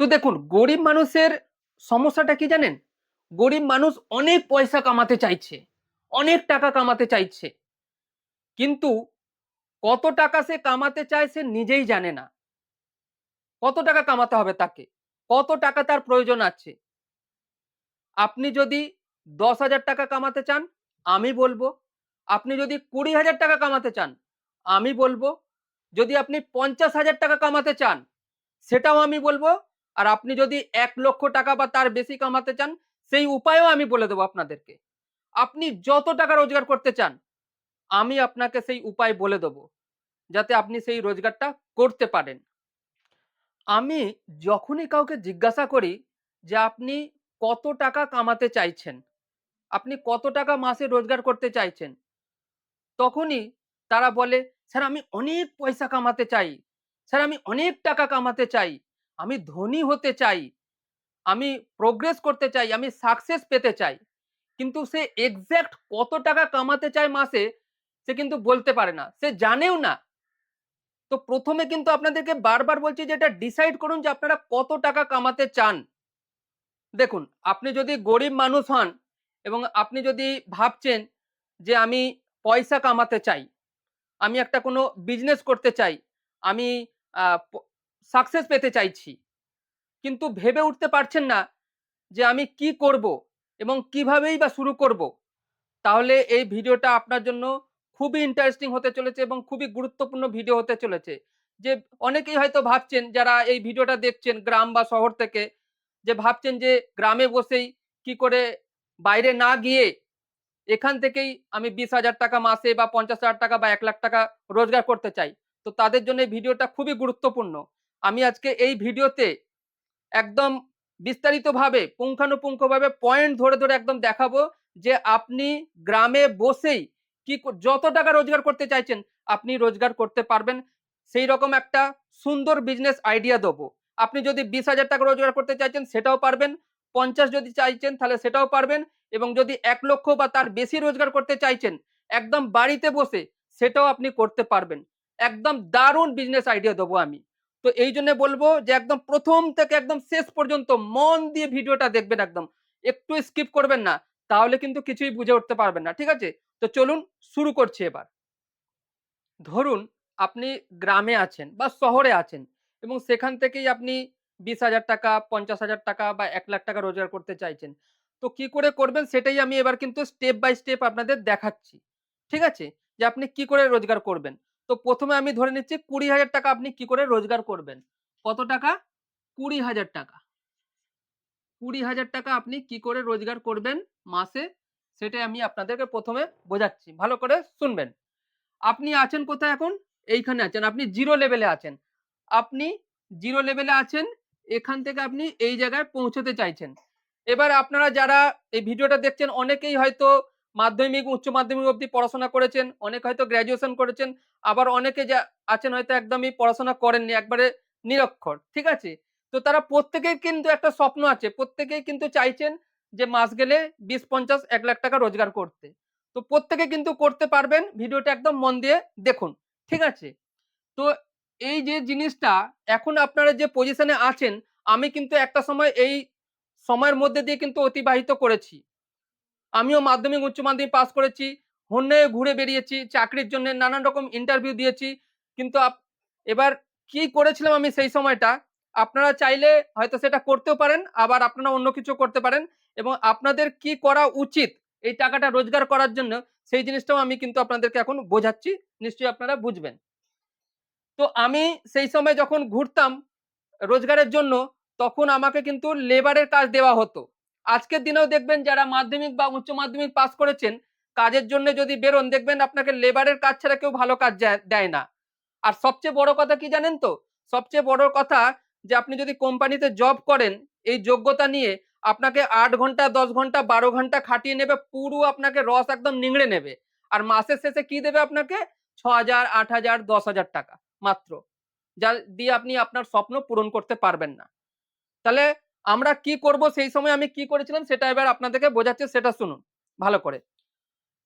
তো দেখুন, গরিব মানুষের সমস্যাটা কি জানেন? গরিব মানুষ অনেক পয়সা কামাতে চাইছে, অনেক টাকা কামাতে চাইছে। কিন্তু কত টাকা সে কামাতে চায় সে নিজেই জানে না। কত টাকা কামাতে হবে তাকে? কত টাকা তার প্রয়োজন আছে? আপনি যদি দশ হাজার টাকা কামাতে চান, আমি বলব, আপনি যদি কুড়ি হাজার টাকা কামাতে চান, আমি বলব, যদি আপনি পঞ্চাশ হাজার টাকা কামাতে চান, সেটাও আমি বলব আর আপনি যদি এক লক্ষ টাকা বা তার বেশি কামাতে চান, সেই উপায়ও আমি বলে দেবো আপনাদেরকে। আপনি যত টাকা রোজগার করতে চান, আমি আপনাকে সেই উপায় বলে দেবো, যাতে আপনি সেই রোজগারটা করতে পারেন। আমি যখনই কাউকে জিজ্ঞাসা করি যে, আপনি কত টাকা কামাতে চাইছেন? আপনি কত টাকা মাসে রোজগার করতে চাইছেন? তখনই তারা বলে, স্যার, আমি অনেক পয়সা কামাতে চাই। স্যার, আমি অনেক টাকা কামাতে চাই। আমি ধনী হতে চাই, আমি প্রোগ্রেস করতে চাই, আমি সাকসেস পেতে চাই। কিন্তু সে এক্স্যাক্ট কত টাকা কামাতে চায় মাসে, সে কিন্তু বলতে পারে না, সে জানেও না। তো প্রথমে কিন্তু আপনাদেরকে বারবার বলছি যে এটা ডিসাইড করুন যে আপনারা কত টাকা কামাতে চান। দেখুন, আপনি যদি গরিব মানুষ হন এবং আপনি যদি ভাবছেন যে আমি পয়সা কামাতে চাই, আমি একটা কোনো বিজনেস করতে চাই, আমি সাকসেস পেতে চাইছি। কিন্তু ভেবে উঠতে পারছেন না যে আমি কি করব এবং কিভাবেই বা শুরু করব। তাহলে এই ভিডিওটা আপনার জন্য খুবই ইন্টারেস্টিং হতে চলেছে এবং খুবই গুরুত্বপূর্ণ ভিডিও হতে চলেছে। যে অনেকেই হয়তো ভাবছেন, যারা এই ভিডিওটা দেখছেন গ্রাম বা শহর থেকে, যে ভাবছেন যে গ্রামে বসেই কি করে বাইরে না গিয়ে এখান থেকেই আমি বিশ হাজার টাকা মাসে বা পঞ্চাশ হাজার টাকা বা এক লাখ টাকা রোজগার করতে চাই। তো তাদের জন্য এই ভিডিওটা খুবই গুরুত্বপূর্ণ। আমি আজকে এই ভিডিওতে একদম বিস্তারিতভাবে, পুঙ্খানুপুঙ্খভাবে পয়েন্ট ধরে ধরে একদম দেখাবো যে আপনি গ্রামে বসেই কি যত টাকা রোজগার করতে চাইছেন, আপনি রোজগার করতে পারবেন। সেই রকম একটা সুন্দর বিজনেস আইডিয়া দেবো। আপনি যদি বিশ হাজার টাকা রোজগার করতে চাইছেন, সেটাও পারবেন। পঞ্চাশ যদি চাইছেন, তাহলে সেটাও পারবেন। এবং যদি এক লক্ষ বা তার বেশি রোজগার করতে চাইছেন, একদম বাড়িতে বসে সেটাও আপনি করতে পারবেন। একদম দারুণ বিজনেস আইডিয়া দেবো আমি। তো এই জন্য বলব যে একদম প্রথম থেকে একদম শেষ পর্যন্ত মন দিয়ে ভিডিওটা দেখবেন একদম। একটু স্কিপ করবেন না, তাহলে কিন্তু কিছুই বুঝে উঠতে পারবেন না, ঠিক আছে? তো চলুন শুরু করছি এবার। ধরুন আপনি গ্রামে আছেন বা শহরে আছেন এবং সেখান থেকেই আপনি বিশ হাজার টাকা, পঞ্চাশ হাজার টাকা বা এক লাখ টাকা রোজগার করতে চাইছেন। তো কি করে করবেন সেটাই আমি এবার কিন্তু স্টেপ বাই স্টেপ আপনাদের দেখাচ্ছি, ঠিক আছে? যে আপনি কি করে রোজগার করবেন? তো প্রথমে আমি ধরে নিচ্ছি কুড়ি হাজার টাকা আপনি কি করে রোজগার করবেন? কত টাকা? কুড়ি হাজার টাকা। কুড়ি হাজার টাকা আপনি কি করে রোজগার করবেন মাসে? সেটাই আমি আপনাদেরকে প্রথমে বোঝাচ্ছি। ভালো করে শুনবেন। আপনি আছেন কোথায় এখন? এইখানে আছেন। আপনি জিরো লেভেলে আছেন। আপনি জিরো লেভেলে আছেন, এখান থেকে আপনি এই জায়গায় পৌঁছতে চাইছেন। এবার আপনারা যারা এই ভিডিওটা দেখছেন, অনেকেই হয়তো মাধ্যমিক, উচ্চ মাধ্যমিক অবধি পড়াশোনা করেছেন। অনেক হয়তো গ্র্যাজুয়েশন করেছেন। আবার অনেকে যা আছেন হয়তো একদমই পড়াশোনা করেননি, একবারে নিরক্ষর, ঠিক আছে? তো তারা প্রত্যেকেই কিন্তু একটা স্বপ্ন আছে, প্রত্যেকেই কিন্তু চাইছেন যে মাস গেলে বিশ, পঞ্চাশ, এক লাখ টাকা রোজগার করতে। তো প্রত্যেকে কিন্তু করতে পারবেন, ভিডিওটা একদম মন দিয়ে দেখুন, ঠিক আছে? তো এই যে জিনিসটা, এখন আপনারা যে পজিশনে আছেন, আমি কিন্তু একটা সময় এই সময়ের মধ্যে দিয়ে কিন্তু অতিবাহিত করেছি। আমিও মাধ্যমিক, উচ্চ মাধ্যমিক পাস করেছি, হন্যে ঘুরে বেরিয়েছি, চাকরির জন্য নানান রকম ইন্টারভিউ দিয়েছি, কিন্তু এবার কি করেছিলাম আমি সেই সময়টা? আপনারা চাইলে হয়তো সেটা করতেও পারেন, আবার আপনারা অন্য কিছু করতে পারেন, এবং আপনাদের কি করা উচিত এই টাকাটা রোজগার করার জন্য, সেই জিনিসটাও আমি কিন্তু আপনাদেরকে এখন বোঝাচ্ছি, নিশ্চয়ই আপনারা বুঝবেন। তো আমি সেই সময় যখন ঘুরতাম রোজগারের জন্য, তখন আমাকে কিন্তু লেবারের কাজ দেওয়া হতো। আজকের দিনেও দেখবেন যারা মাধ্যমিক বা উচ্চ মাধ্যমিক পাস করেছেন, কাজের জন্য যদি বেরোন, দেখবেন আপনাকে লেবারের কাজ ছাড়া কেউ ভালো কাজ দেয় না। আর সবচেয়ে বড় কথা কি জানেন তো? সবচেয়ে বড় কথা যে আপনি যদি কোম্পানিতে জব করেন, এই যোগ্যতা নিয়ে আপনাকে আট ঘণ্টা, দশ ঘণ্টা, বারো ঘণ্টা খাটিয়ে নেবে, পুরো আপনাকে রস একদম নিংড়ে নেবে। আর মাসের শেষে কি দেবে আপনাকে? ছ হাজার আট হাজার দশ হাজার টাকা মাত্র। যা দিয়ে আপনি আপনার স্বপ্ন পূরণ করতে পারবেন না। তাহলে আমরা কি করব সেই সময় আমি কি করেছিলাম সেটা এবার আপনাদেরকে বোঝাচ্ছি, সেটা শুনুন, ভালো করে।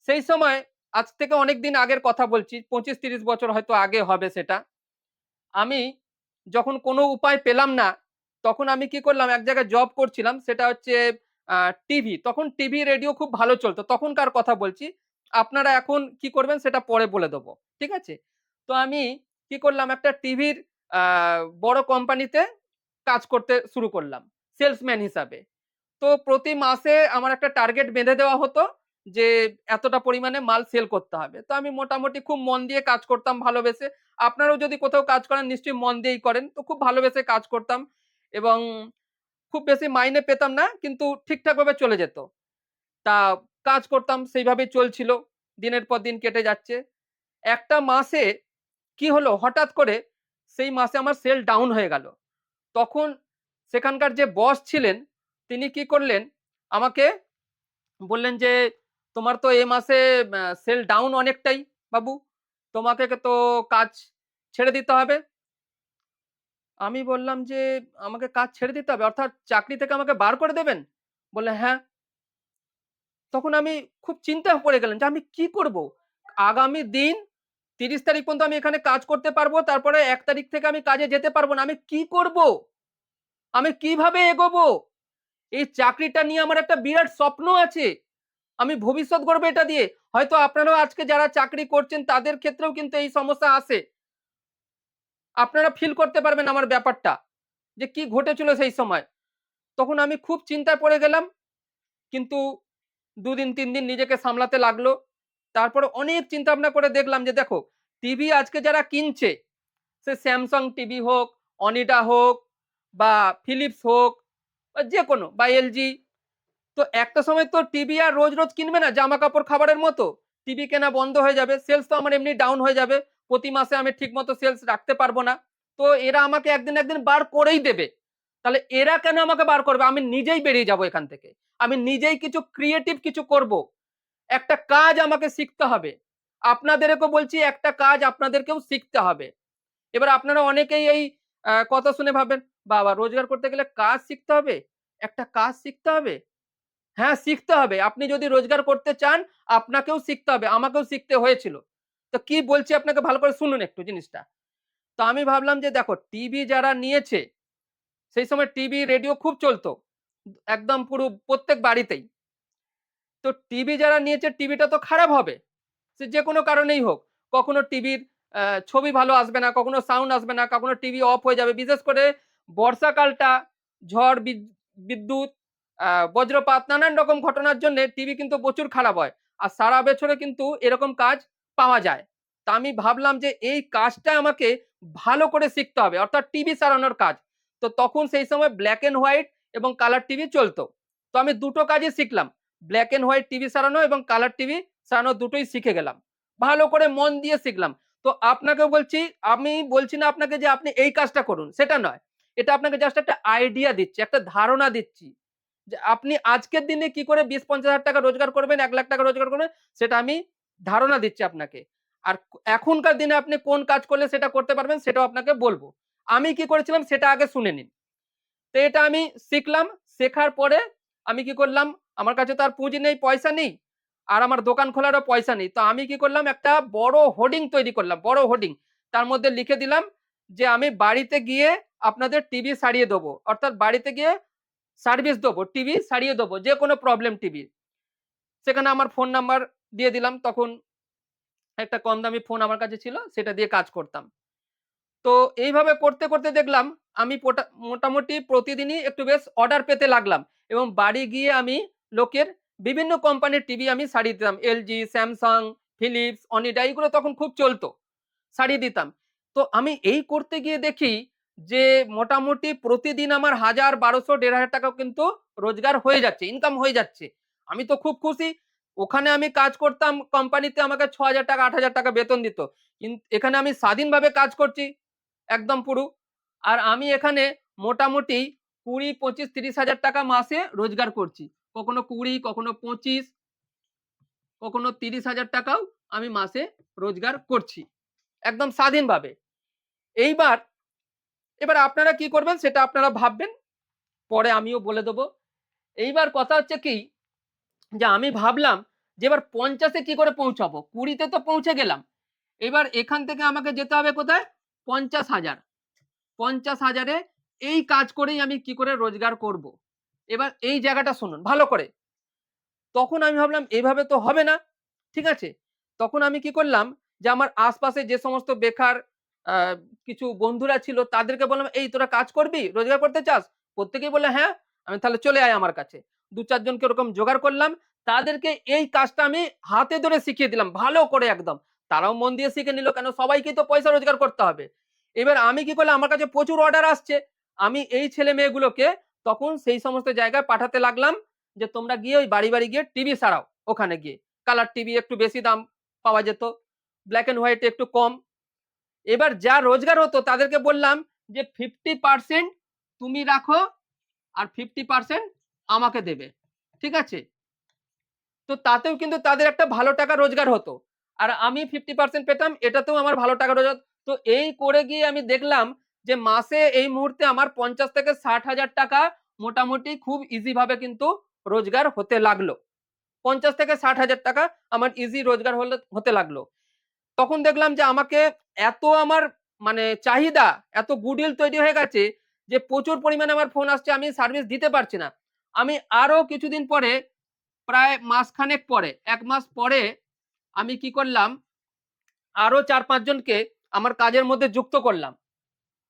সেই সময়, আজ থেকে অনেক দিন আগের কথা বলছি, পঁচিশ তিরিশ বছর হয়তো আগে হবে সেটা। আমি যখন কোনো উপায় পেলাম না, তখন আমি কি করলাম, এক জায়গায় জব করছিলাম, সেটা হচ্ছে টিভি তখন টিভি রেডিও খুব ভালো চলতো। তখনকার কথা বলছি, আপনারা এখন কি করবেন সেটা পরে বলে দেবো, ঠিক আছে? তো আমি কি করলাম, একটা টিভির বড় কোম্পানিতে কাজ করতে শুরু করলাম। সেলসম্যান হিসাবে। তো প্রতি মাসে আমার একটা টার্গেট বেঁধে দেওয়া হতো যে, এতটা পরিমাণে মাল সেল করতে হবে। তো আমি মোটামুটি খুব মন দিয়ে কাজ করতাম ভালোবেসে। আপনারাও যদি কোথাও কাজ করেন, নিশ্চয়ই মন দিয়েই করেন। তো খুব ভালোবেসে কাজ করতাম এবং খুব বেশি মাইনে পেতাম না, কিন্তু ঠিকঠাকভাবে চলে যেত। তা কাজ করতাম, সেইভাবেই চলছিল। দিনের পর দিন কেটে যাচ্ছে। একটা মাসে কি হলো? হঠাৎ করে সেই মাসে আমার সেল ডাউন হয়ে গেল। তখন সেখানকার যে বস ছিলেন, তিনি কি করলেন? আমাকে বললেন যে, তোমার তো এ মাসে সেল ডাউন অনেকটাই বাবু। তোমাকে তো কাজ ছেড়ে দিতে হবে। আমি বললাম যে, আমাকে কাজ ছেড়ে দিতে হবে, অর্থাৎ চাকরি থেকে আমাকে বার করে দেবেন? বললে হ্যাঁ। তখন আমি খুব চিন্তা পড়ে গেলেন যে, আমি কি করব? আগামী দিন তিরিশ তারিখ পর্যন্ত আমি এখানে কাজ করতে পারব, তারপরে এক তারিখ থেকে আমি কাজে যেতে পারব না, আমি কি করব? আমি কীভাবে এগোবো? এই চাকরিটা নিয়ে আমার একটা বিরাট স্বপ্ন আছে। আমি ভবিষ্যৎ গড়বো এটা দিয়ে। হয়তো আপনারাও আজকে যারা চাকরি করছেন, তাদের ক্ষেত্রেও কিন্তু এই সমস্যা আসে আপনারা ফিল করতে পারবেন আমার ব্যাপারটা, যে কি ঘটেছিল সেই সময়। তখন আমি খুব চিন্তায় পড়ে গেলাম, কিন্তু দুদিন, তিন দিন নিজেকে সামলাতে লাগল। তারপরে অনেক চিন্তা ভাবনা করে দেখলাম যে, দেখো, টিভি আজকে যারা কিনছে, সে স্যামসাং টিভি হোক অনিডা হোক বা ফিলিপস হোক বা যে কোনো বা এলজি তো একটা সময় তো টিভি আর রোজ রোজ কিনবে না জামা কাপড় খাবারের মতো। টিভি কেনা বন্ধ হয়ে যাবে সেলস তো আমার এমনি ডাউন হয়ে যাবে। প্রতি মাসে আমি ঠিক মতো সেলস রাখতে পারব না। তো এরা আমাকে একদিন একদিন বার করেই দেবে। তাহলে এরা কেন আমাকে বার করবে? আমি নিজেই বেরিয়ে যাব এখান থেকে। আমি নিজেই কিছু ক্রিয়েটিভ কিছু করব। একটা কাজ আমাকে শিখতে হবে। আপনাদেরকে বলছি একটা কাজ আপনাদেরকেও শিখতে হবে। এবার আপনারা অনেকেই এই কথা শুনে ভাবেন বাবা, রোজগার করতে গেলে কাজ শিখতে হবে? একটা কাজ শিখতে হবে? হ্যাঁ শিখতে হবে। আপনি যদি রোজগার করতে চান, আপনাকেও শিখতে হবে, আমাকেও শিখতে হয়েছিল। তো কি বলছি আপনাকে ভালো করে শুনুন একটু জিনিসটা। তো আমি ভাবলাম যে দেখো, টিভি যারা নিয়েছে, সেই সময় টিভি, রেডিও খুব চলতো। একদম পুরো প্রত্যেক বাড়িতেই। তো টিভি যারা নিয়েছে, টিভিটা তো খারাপ হবে। সে যে কোনো কারণেই হোক। কখনো টিভির ছবি ভালো আসবে না, কখনো সাউন্ড আসবে না, কখনো টিভি অফ হয়ে যাবে। বিশেষ করে বর্ষাকালটা, ঝড় বিদ- বিদ্যুৎ বজ্রপাত, নানান রকম ঘটনার জন্য টিভি কিন্তু প্রচুর খারাপ হয়। আর সারা বছরে কিন্তু এরকম কাজ পাওয়া যায়। তা আমি ভাবলাম যে এই কাজটা আমাকে ভালো করে শিখতে হবে, অর্থাৎ টিভি সারানোর কাজ। তো তখন সেই সময় ব্ল্যাক এন্ড হোয়াইট এবং কালার টিভি চলতো। তো আমি দুটো কাজই শিখলাম ব্ল্যাক এন্ড হোয়াইট টিভি সারানো এবং কালার টিভি সারানো দুটোই শিখে গেলাম। ভালো করে মন দিয়ে শিখলাম। তো আপনাকে বলছি, আমি বলছি না আপনাকে যে আপনি এই কাজটা করুন, সেটা নয়। এটা আপনাকে জাস্ট একটা আইডিয়া দিচ্ছি, একটা ধারণা দিচ্ছি যে আপনি আজকের দিনে কি করে বিশ পঞ্চাশ হাজার টাকা রোজগার করবেন, এক লাখ টাকা রোজগার করবেন, সেটা আমি ধারণা দিচ্ছি আপনাকে। আর এখনকার দিনে আপনি কোন কাজ করলে সেটা করতে পারবেন সেটাও আপনাকে বলব। আমি কি করেছিলাম সেটা আগে শুনে নিন। তো এটা আমি শিখলাম, শেখার পরে আমি কি করলাম, আমার কাছে তো আর পুঁজি নেই, পয়সা নেই, আর আমার দোকান খোলারও পয়সা নেই। তো আমি কি করলাম, একটা বড় হোর্ডিং তৈরি করলাম, বড় হোর্ডিং। তার মধ্যে লিখে দিলাম যে আমি বাড়িতে গিয়ে আপনাদের টিভি সারিয়ে দেবো। অর্থাৎ বাড়িতে গিয়ে সার্ভিস দেবো টিভি সারিয়ে দেবো, যে কোনো প্রবলেম টিভি সেখানে আমার ফোন নাম্বার দিয়ে দিলাম, তখন একটা কম দামি ফোন আমার কাছে ছিল, সেটা দিয়ে কাজ করতাম। তো এইভাবে করতে করতে দেখলাম, আমি মোটামুটি প্রতিদিনই একটু বেশ অর্ডার পেতে লাগলাম এবং বাড়ি গিয়ে আমি লোকের বিভিন্ন কোম্পানির টিভি আমি সারিয়ে দিতাম। এলজি স্যামসাং ফিলিপস অনিডা এইগুলো তখন খুব চলতো। সারিয়ে দিতাম। তো আমি এই করতে গিয়ে দেখি যে মোটামুটি প্রতিদিন আমার হাজার বারোশো, দেড় হাজার টাকা কিন্তু রোজগার হয়ে যাচ্ছে ইনকাম হয়ে যাচ্ছে। আমি তো খুব খুশি। ওখানে আমি কাজ করতাম কোম্পানিতে আমাকে ছ হাজার টাকা, আট হাজার টাকা বেতন দিত। কিন্তু এখানে আমি স্বাধীনভাবে কাজ করছি, একদম পুরো। আর আমি এখানে মোটামুটি কুড়ি, পঁচিশ, তিরিশ হাজার টাকা মাসে রোজগার করছি। কখনো কুড়ি, কখনো পঁচিশ, কখনো তিরিশ হাজার টাকাও আমি মাসে রোজগার করছি। একদম স্বাধীনভাবে। এইবার, এবার আপনারা কি করবেন সেটা আপনারা ভাববেন, পরে আমিও বলে দেবো। এইবার কথা হচ্ছে কি, যে আমি ভাবলাম যে এবার পঞ্চাশে কি করে পৌঁছাবো? কুড়িতে তো পৌঁছে গেলাম। এবার এখান থেকে আমাকে যেতে হবে কোথায়? পঞ্চাশ হাজার। পঞ্চাশ হাজারে এই কাজ করেই আমি কি করে রোজগার করব? এবার এই জায়গাটা শুনুন, ভালো করে। তখন আমি ভাবলাম এইভাবে তো হবে না, ঠিক আছে? তখন আমি কি করলাম যে আমার আশপাশে যে সমস্ত বেকার কিছু বন্ধুরা ছিল, তাদেরকে বললাম, এই, তোরা কাজ করবি? রোজগার করতে চাস? প্রত্যেকেই বলে হ্যাঁ আমি তাহলে চলে আয় আমার কাছে। দু চারজনকে ওরকম জোগাড় করলাম, তাদেরকে এই কাজটা আমি হাতে ধরে শিখিয়ে দিলাম, ভালো করে একদম। তারাও মন দিয়ে শিখে নিল, কেন সবাইকেই তো পয়সা রোজগার করতে হবে। এবার আমি কি করলাম, আমার কাছে প্রচুর অর্ডার আসছে। আমি এই ছেলে মেয়েগুলোকে তখন সেই সমস্ত জায়গায় পাঠাতে লাগলাম যে, তোমরা গিয়ে ওই বাড়ি বাড়ি গিয়ে টিভি সারাও ওখানে গিয়ে। কালার টিভি একটু বেশি দাম পাওয়া যেত ব্ল্যাক অ্যান্ড হোয়াইট একটু কম। এবার যা রোজগার হতো তাদেরকে বললাম যে ফিফটি পার্সেন্ট তুমি রাখো আর ফিফটি পার্সেন্ট আমাকে দেবে। ঠিক আছে? তো তাতেও কিন্তু তাদের একটা ভালো টাকা রোজগার হতো। আর আমি ফিফটি পার্সেন্ট পেতাম, এটাতেও আমার ভালো টাকা রোজগার তো এই করে গিয়ে আমি দেখলাম যে মাসে এই মুহূর্তে আমার পঞ্চাশ থেকে ষাট হাজার টাকা মোটামুটি খুব ইজি ভাবে কিন্তু রোজগার হতে লাগল। পঞ্চাশ থেকে ষাট হাজার টাকা আমার ইজি রোজগার হলে, হতে লাগল। তখন দেখলাম যে আমাকে এত আমার মানে চাহিদা, এত গুডউইল তৈরি হয়ে গেছে যে প্রচুর পরিমাণে আমার ফোন আসছে, আমি সার্ভিস দিতে পারছি না। আমি আরও কিছুদিন পরে, প্রায় মাসখানেক পরে, এক মাস পরে আমি কি করলাম আরও চার পাঁচজনকে আমার কাজের মধ্যে যুক্ত করলাম।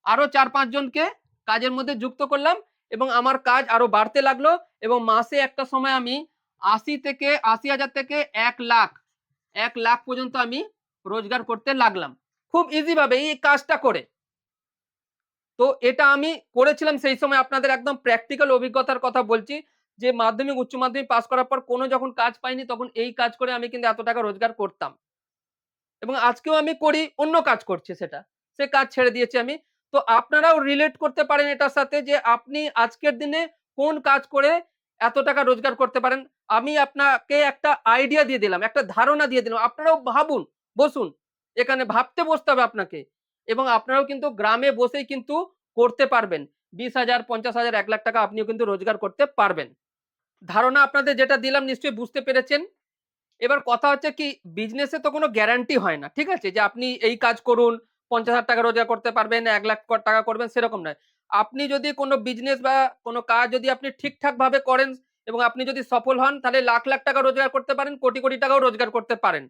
আরও চার পাঁচজনকে কাজের মধ্যে যুক্ত করলাম এবং আমার কাজ আরও বাড়তে লাগল এবং মাসে একটা সময় আমি আশি থেকে আশি হাজার থেকে এক লাখ এক লাখ পর্যন্ত আমি রোজগার করতে লাগলাম। খুব ইজি ভাবে এই কাজটা করে। তো এটা আমি করেছিলাম সেই সময় আপনাদের একদম প্র্যাকটিক্যাল অভিজ্ঞতার কথা বলছি, যে মাধ্যমিক, উচ্চ মাধ্যমিক পাস করার পর কোনো যখন কাজ পাইনি তখন এই কাজ করে আমি কিন্তু এত টাকা রোজগার করতাম। এবং আজকেও আমি করি, অন্য কাজ করছি সেটা। সে কাজ ছেড়ে দিয়েছি আমি। তো আপনারাও রিলেট করতে পারেন এটার সাথে যে আপনি আজকের দিনে কোন কাজ করে এত টাকা রোজগার করতে পারেন। আমি আপনাকে একটা আইডিয়া দিয়ে দিলাম, একটা ধারণা দিয়ে দিলাম। আপনারাও ভাবুন বসুন, এখানে ভাবতে বসতে হবে আপনাকে। এবং আপনারাও কিন্তু গ্রামে বসেই কিন্তু করতে পারবেন। বিশ হাজার, পঞ্চাশ হাজার, এক লাখ টাকা আপনিও কিন্তু রোজগার করতে পারবেন। ধারণা আপনাদের যেটা দিলাম নিশ্চয়ই বুঝতে পেরেছেন। এবার কথা হচ্ছে কি বিজনেসে তো কোনো গ্যারান্টি হয় না, ঠিক আছে? যে আপনি এই কাজ করুন, পঞ্চাশ হাজার টাকা রোজগার করতে পারবেন, এক লাখ টাকা করবেন, সেরকম নয়। আপনি যদি কোনো বিজনেস বা কোনো কাজ যদি আপনি ঠিকঠাক ভাবে করেন এবং আপনি যদি সফল হন, তাহলে লাখ লাখ টাকা রোজগার করতে পারেন, কোটি কোটি টাকাও রোজগার করতে পারেন।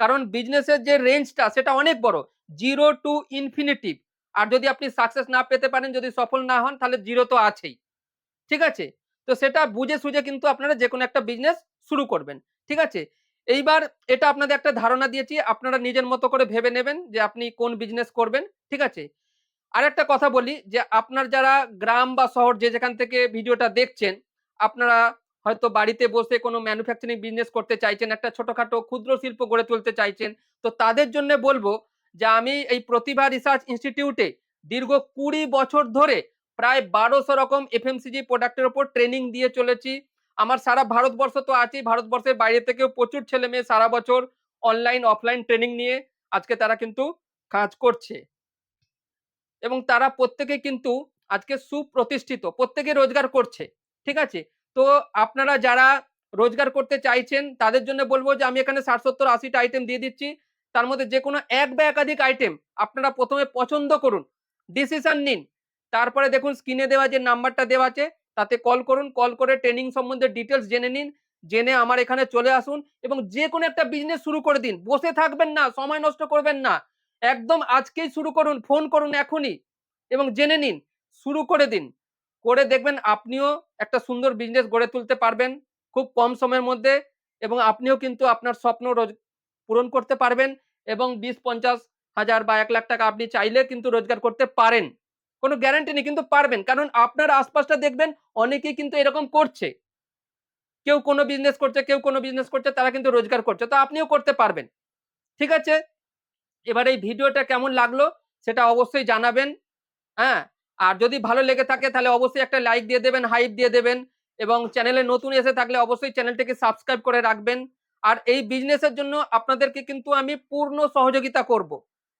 কারণ বিজনেসের যে রেঞ্জটা সেটা অনেক বড়। জিরো টু ইনফিনিটিভ আর যদি আপনি সাকসেস না পেতে পারেন, যদি সফল না হন, তাহলে জিরো তো আছেই। ঠিক আছে? তো সেটা বুঝে সুঝে কিন্তু আপনারা যে কোনো একটা বিজনেস শুরু করবেন। ঠিক আছে? এইবার এটা আপনাদের একটা ধারণা দিয়েছি, আপনারা নিজের মতো করে ভেবে নেবেন যে আপনি কোন বিজনেস করবেন। ঠিক আছে? আর একটা কথা বলি যে আপনার যারা গ্রাম বা শহর যে যেখান থেকে ভিডিওটা দেখছেন, আপনারা হয়তো বাড়িতে বসে কোনো ম্যানুফ্যাকচারিং বিজনেস করতে চাইছেন, একটা ছোটখাটো ক্ষুদ্র শিল্প গড়ে তুলতে চাইছেন। তো তাদের জন্য বলব যে, আমি এই প্রতিভা রিসার্চ ইনস্টিটিউটে দীর্ঘ কুড়ি বছর ধরে প্রায় বারোশো রকম এফএমসিজি প্রোডাক্টের ওপর ট্রেনিং দিয়ে চলেছি। আমার সারা ভারতবর্ষ তো আছেই। ভারতবর্ষের বাইরে থেকেও প্রচুর ছেলে মেয়ে সারা বছর অনলাইন অফলাইন ট্রেনিং নিয়ে আজকে তারা কিন্তু কাজ করছে। এবং তারা প্রত্যেকে কিন্তু আজকে সুপ্রতিষ্ঠিত, প্রত্যেকে রোজগার করছে। ঠিক আছে? তো আপনারা যারা রোজগার করতে চাইছেন, তাদের জন্য বলব যে আমি এখানে ষাট সত্তর আশিটা আইটেম দিয়ে দিচ্ছি। তার মধ্যে যে কোনো এক বা একাধিক আইটেম আপনারা প্রথমে পছন্দ করুন। ডিসিশন নিন। তারপরে দেখুন স্ক্রিনে দেওয়া যে নাম্বারটা দেওয়া আছে, তাতে কল করুন। কল করে ট্রেনিং সম্বন্ধে ডিটেলস জেনে নিন। জেনে আমার এখানে চলে আসুন এবং যে কোনো একটা বিজনেস শুরু করে দিন। বসে থাকবেন না, সময় নষ্ট করবেন না। একদম আজকেই শুরু করুন ফোন করুন এখনই এবং জেনে নিন। শুরু করে দিন। করে দেখবেন আপনিও একটা সুন্দর বিজনেস গড়ে তুলতে পারবেন খুব কম সময়ের মধ্যে এবং আপনিও কিন্তু আপনার স্বপ্ন রোজ পূরণ করতে পারবেন এবং বিশ, পঞ্চাশ হাজার বা এক লাখ টাকা আপনি চাইলে কিন্তু রোজগার করতে পারেন। কোনো গ্যারান্টি নেই, কিন্তু পারবেন। কারণ আপনার আশপাশটা দেখবেন অনেকেই কিন্তু এরকম করছে। কেউ কোনো বিজনেস করছে, কেউ কোনো বিজনেস করছে, তারা কিন্তু রোজগার করছে। তো আপনিও করতে পারবেন। ঠিক আছে? এবার এই ভিডিওটা কেমন লাগল সেটা অবশ্যই জানাবেন। হ্যাঁ? আর যদি ভালো লেগে থাকে তাহলে অবশ্যই একটা লাইক দিয়ে দেবেন হাইপ দিয়ে দেবেন এবং চ্যানেলে নতুন এসে থাকলে অবশ্যই চ্যানেলটিকে সাবস্ক্রাইব করে রাখবেন। আর এই বিজনেসের জন্য আপনাদেরকে কিন্তু আমি পূর্ণ সহযোগিতা করব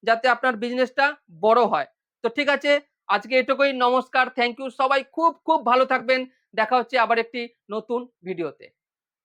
যাতে আপনার বিজনেসটা বড় হয়। তো ঠিক আছে, আজকে এটুকুই, নমস্কার থ্যাংক ইউ সবাই, খুব খুব ভালো থাকবেন। দেখা হচ্ছে আবার একটি নতুন ভিডিওতে